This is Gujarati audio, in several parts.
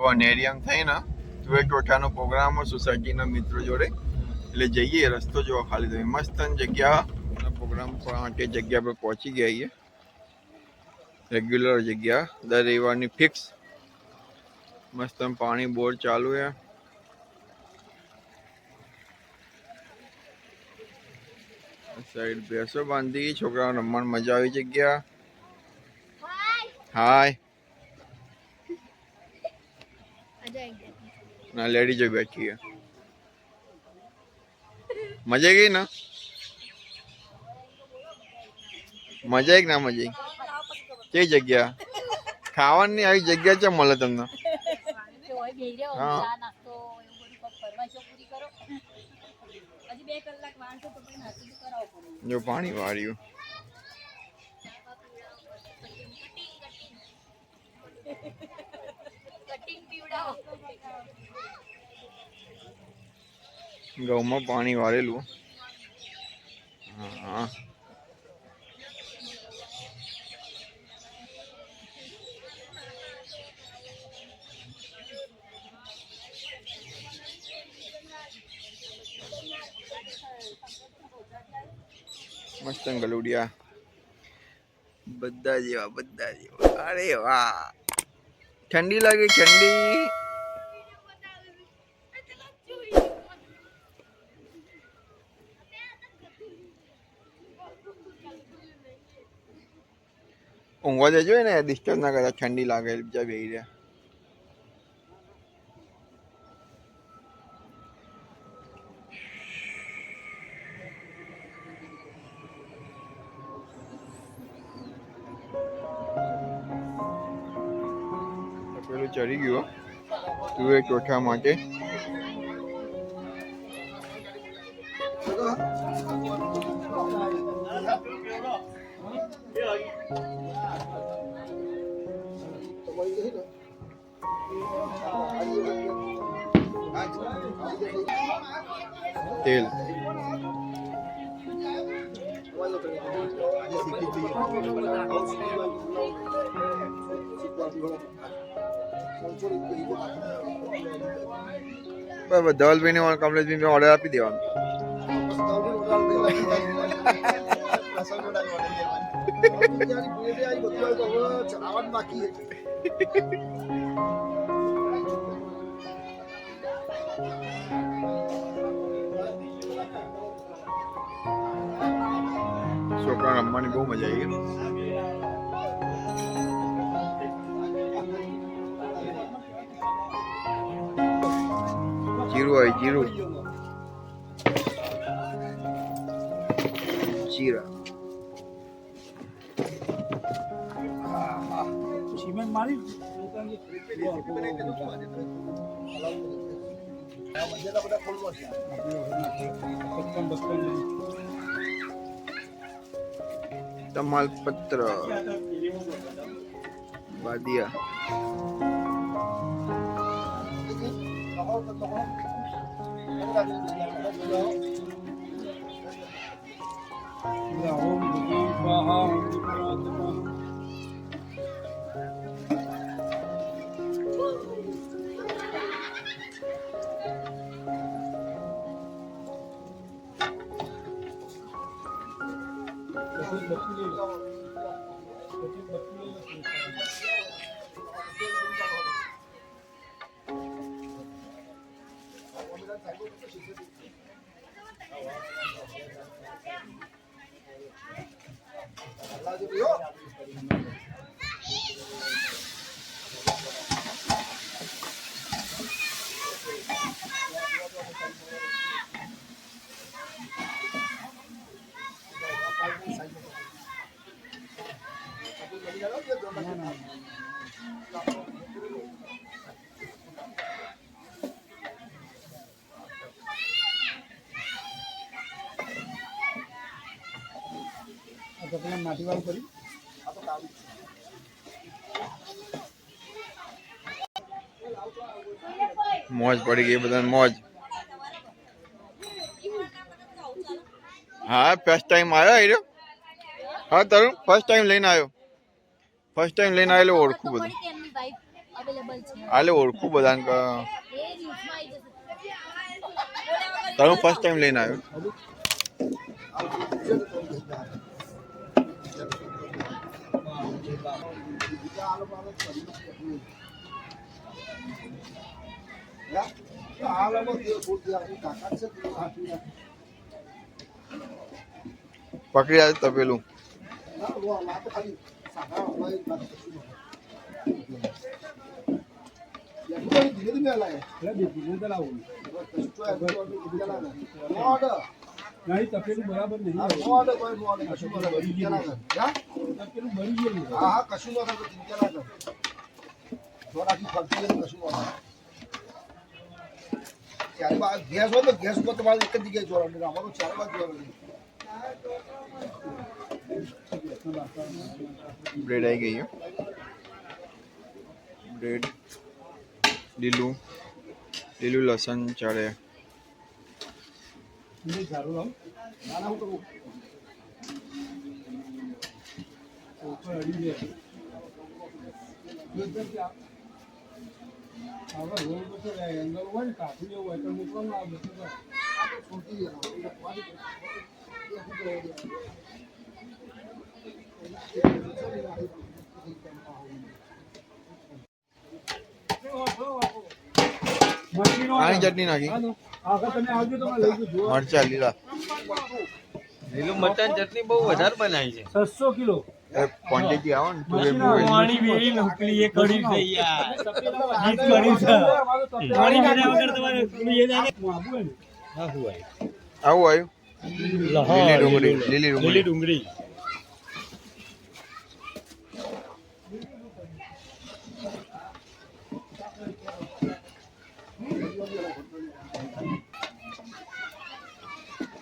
તો નેરિયામ થઈને તુવેર ટોઠાનો પ્રોગ્રામ સોસાયટીના મિત્રો જોડે એટલે જઈએ રસ્તો જોવા ખાલી થઈ મસ્ત જગ્યા પ્રોગ્રામ માટે જગ્યા પર પહોંચી ગયા છીએ રેગ્યુલર જગ્યા દર રવિવારની ફિક્સ મસ્ત પાણી બોર ચાલુ છે સાઈડ ભેંસો બાંધી છોકરાઓ રમવાની મજા આવી જગ્યા હાય ના લેડીઝો બેઠી છે. મજા ગઈ ને? મજા આવી ના મજા આવી? કઈ જગ્યા? ખાવાની આવી જગ્યા છે મળે તમને? હા. જો પાણી વાળ્યું. ઘઉંમાં પાણી વાળેલું. હા. મસ્ત ગલુડિયા. બધા જેવા બધા જેવા. અરે વાહ. ઠંડી લાગે ઠંડી. ઊંઘવા જજો ને ડિસ્ટર્બ ના કરતા ઠંડી લાગે બીજા બે રહ્યા ચડી ગયો તું એ ચોઠા માટે. તેલ. બરાબર ધવલભાઈને મારા કમલેશભાઈ ઓર્ડર આપી દેવાનો. છોકરા રમવાની બહુ મજા આવી Giro. Giro. Gira. Tamal Petra Badia આવી જીરું જીરા સિમેન્ટ મારી તમાલપત્ર બાદિયા માટી વાળું કરી. મોજ પડી ગઈ બધાને, મોજ. હા ફર્સ્ટ ટાઈમ આવ્યો એ હા, તરુણ ફર્સ્ટ ટાઈમ લઈને આવ્યો. ફર્સ્ટ ટાઈમ લઈને આવેલો, ઓળખું બધું આલે, ઓળખું બધાને, કે. એ યુઝમાં આવી જશે તારું ફર્સ્ટ ટાઈમ લઈને આવ્યો. પકડી આવે તપેલું. નહીં, તપેલું બરાબર નહીં. તપેલું બળી ગયેલું છે. હા હા કશું ન થતું ચિંતા ના કર થોડાથી ફરતી કશું થાય ચારે બાજુ ગેસ હોય તો ગેસ ઉપર તમારે એક જ જગ્યાએ જોવાનું બ્રેડ આવી ગઈ બ્રેડ લીલું લીલું લસણ ચાલે ઝાડુ આની ચટણી નાખી. આગળ તમે આવજો તો લઈ જજો. મરચા લીલા. લીલું મટન ચટણી બહુ વધારે બનાવી છે. છસો કિલો. એ ક્વોન્ટિટી આવો ને તો એ પાણી વેરી નકલી એ કડી છે યાર. ગીત કર્યું છે. પાણી વેર્યા વગર તમારે એ જાને આવું હું આવી આવું આવ્યું લીલી ડુંગળી લીલી લીલી ડુંગળી.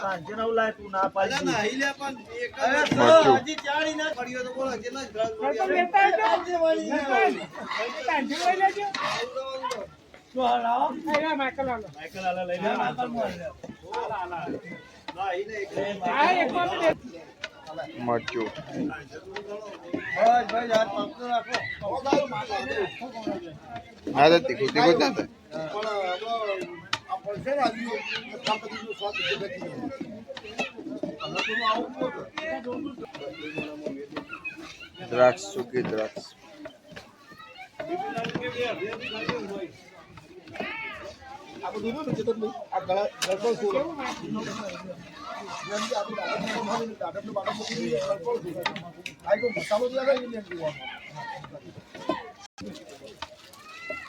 સાંજે નવ લાય તું ના પાડી ના લે હા જ ના પણ ને આ એક મસાલો જે આવે એ લેવાનું ગોળ ચા થાય જાય છોકરા હતા એટલે બીજું કોણ લાગે કપમ પડે એટલે આપણે લાગે લે. તો એમ સાથે આપણે ગળ્યું થોડું તીખું લાગવું ધોણા જીરું આ મસાલો જે હતા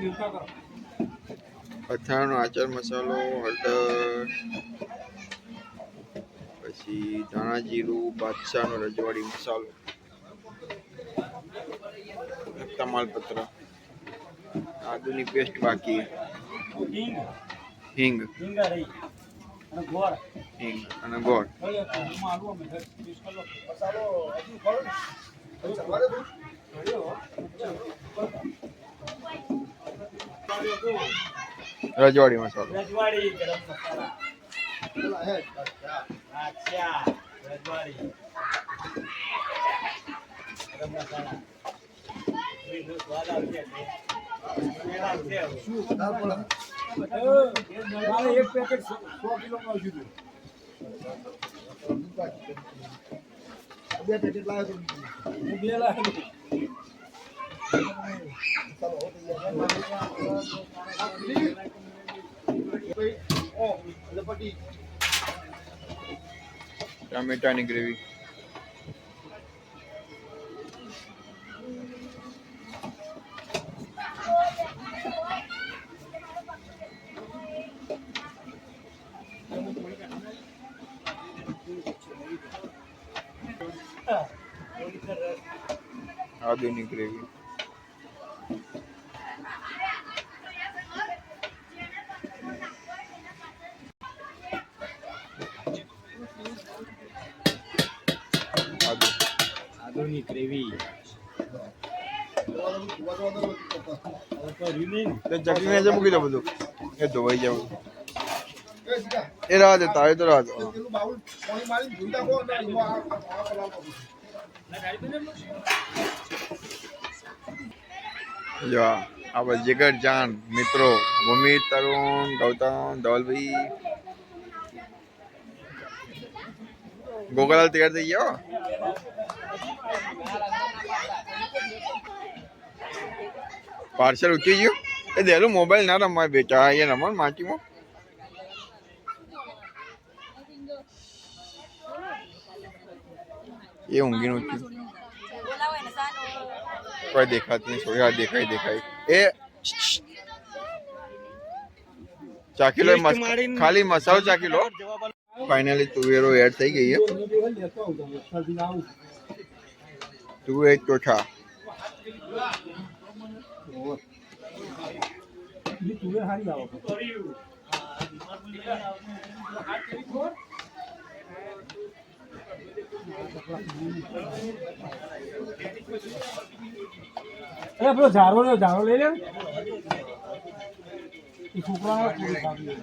દેવતા કરો અથાણું, આચાર મસાલો, હળદર, પછી ધાણા જીરું, બાદશાહનો રજવાડી મસાલો તમાલપત્ર આદુની પેસ્ટ બાકી. હિંગ. હિંગ. હિંગા રહી. અને ગોળ. હિંગ અને ગોળ. આલુ અમે વીસ કિલો મસાલો હજુ ખરો ને? સવારે થોડું રજવાડી મસાલો. રજવાડી ગરમ મસાલા. અચ્છા રજવાડી. ગરમ મસાલા. સ્વાદ આવશે મને આવશે હવે. શું પડે મારે એક પેકેટ સો કિલો આવશું હતું. બે પેકેટ લાવ્યો હું બે લાવ્યો. ટામેટાની ગ્રેવી આદુની ગ્રેવી આદુ આદુની ગ્રેવી ચટણી નીચે મૂકી દો બધું. એ ધોવાઈ સીધા એ રાહ દે તારે તો રાહ દે પેલું બાઉલ પાણી મારીને ધોઈ નાખો અને એમાં આ આ પલાળો. જો, આ જીગર જાન મિત્રો, ભૂમિ, તરુણ, ગૌતમ, ધવલભાઈ. ગોગલાલ તૈયાર થઈ ગયો પાર્સલ ઉતરી ગયું? એ દેલું મોબાઈલ ના રમાય બેટા એ રમણ માટીમાં. એ ઊંઘીને ઉઠ્યું. કોઈ દેખાતી નહીં સોરી આ દેખાય દેખાય એ ચાકી લો મસ્ત ખાલી મસાલો ચાકી લો ફાઇનલી તુવેરો એડ થઈ ગઈ છે હું બે વાર લેતો આવું તમને. ફરીને આવું. તુવેર ચોખા બીજી તુવેર સારી લાવો. અરે પેલો ઝારો લે ઝારો લઈ લે. એ પૂરી ખાવી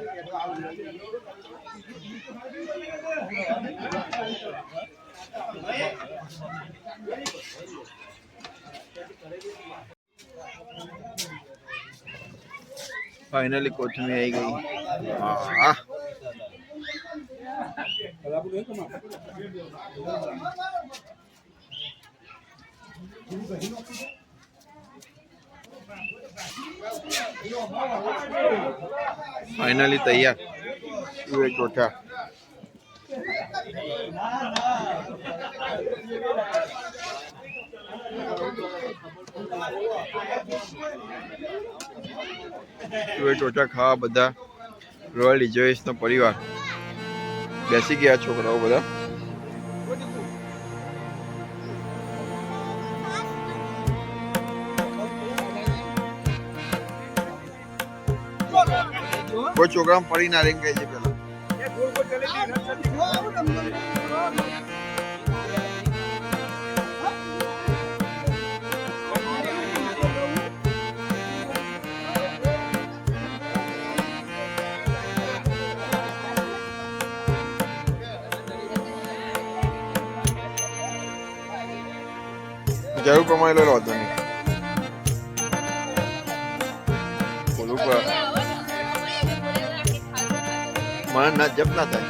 ફાઇનલી આવી ગઈ. હા. ફાઇનલી તૈયાર. તુવેર ચોખા તુવેર ખાવા બધા રોયલ રિજર્વેશ નો પરિવાર. બેસી ગયા છોકરાઓ બધા કોઈ છોકરા પડી ના રહી કહે છે પેલા પ્રમાણે લઈ લો વાંધો નહીં પડે મને ના જપ ના થાય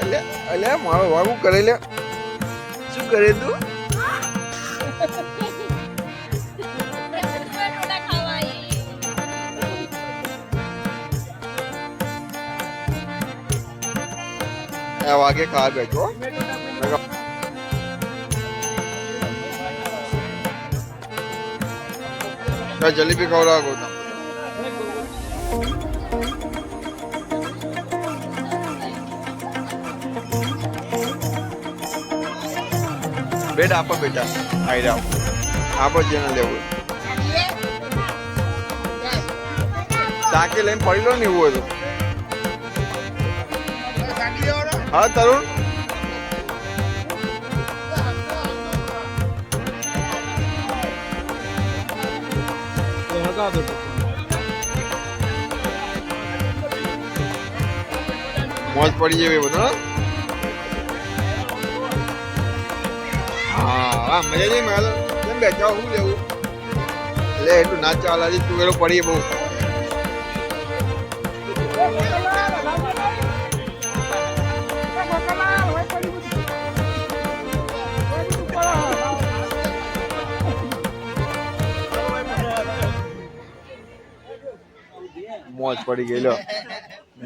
એટલે એટલે મારો વાગું કરે લે શું કરે તું આ વાગે ખાવા બેઠો તો જલેબી ખવડાવો ગોતા બેટા, આપો બેટા આઈ જાઓ આપો જેને લેવું ટાંકી લઈને પડી લો ને એવું હોય તો. હા, તરુણ? મોજ પડી જાય બધો હા? મજા નહીં મારે કેમ બેઠા હું લેવું? એટલે એટલું ના ચાલાજી તું એલો પડી બહુ. મોજ પડી ગઈ, લો.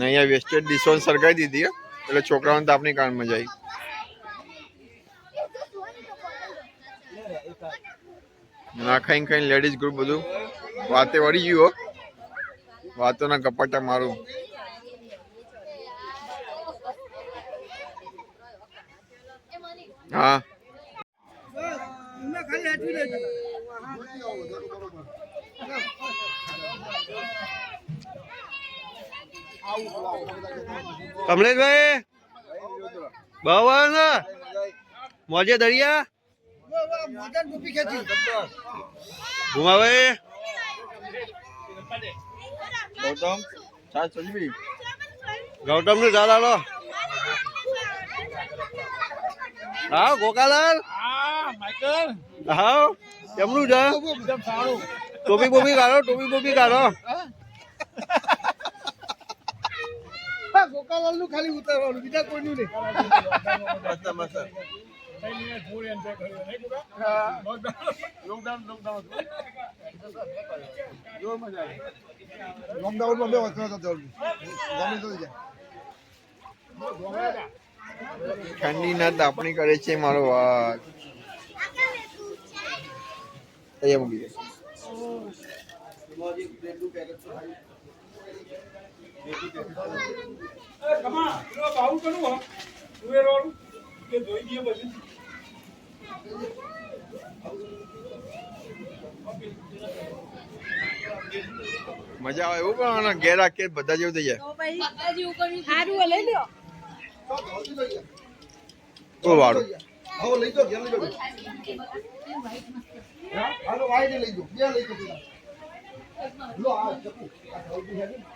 અહીંયા વેસ્ટેડ ડિશોન સરકાઈ દીધી એટલે છોકરાઓને તો આપણી કાન મજા આવી. ના, ખાઈને ખાઈને લેડીઝ ગ્રુપ બધું વાતે વળી ગયું વાતોના કપાટા મારું. હા. કમલેશભાઈ બાવન મોજે દરિયા. ભૂમાભાઈ. ગૌતમ ચાલ ચલવી. ગૌતમનું ચાલ હાલો. હા ગોકાલાલ? હા કેમનું છે? ટોપી બોપી કાઢો ટોપી બોપી કાઢો. ગોકાલાલનું ખાલી ઉતારવાનું બીજા કોઈનું નહીં. લોકડાઉનમાં બે વસ્તુ ઠંડીના તાપણી કરે છે મારો વાત. અહીંયા મૂકી દે. મજા આવે એવું પણ ઘેર આખે બધા જેવું થઈ જાય. સારું લઈ લ્યો. તો વાળું. હવે લઈ જાઓ ઘેર લઈ જાઓ. હાલો વાઈને લઈ જાઓ. બે લઈ જાઓ. લો આ ચપ્પુ. આ ધોતી છે?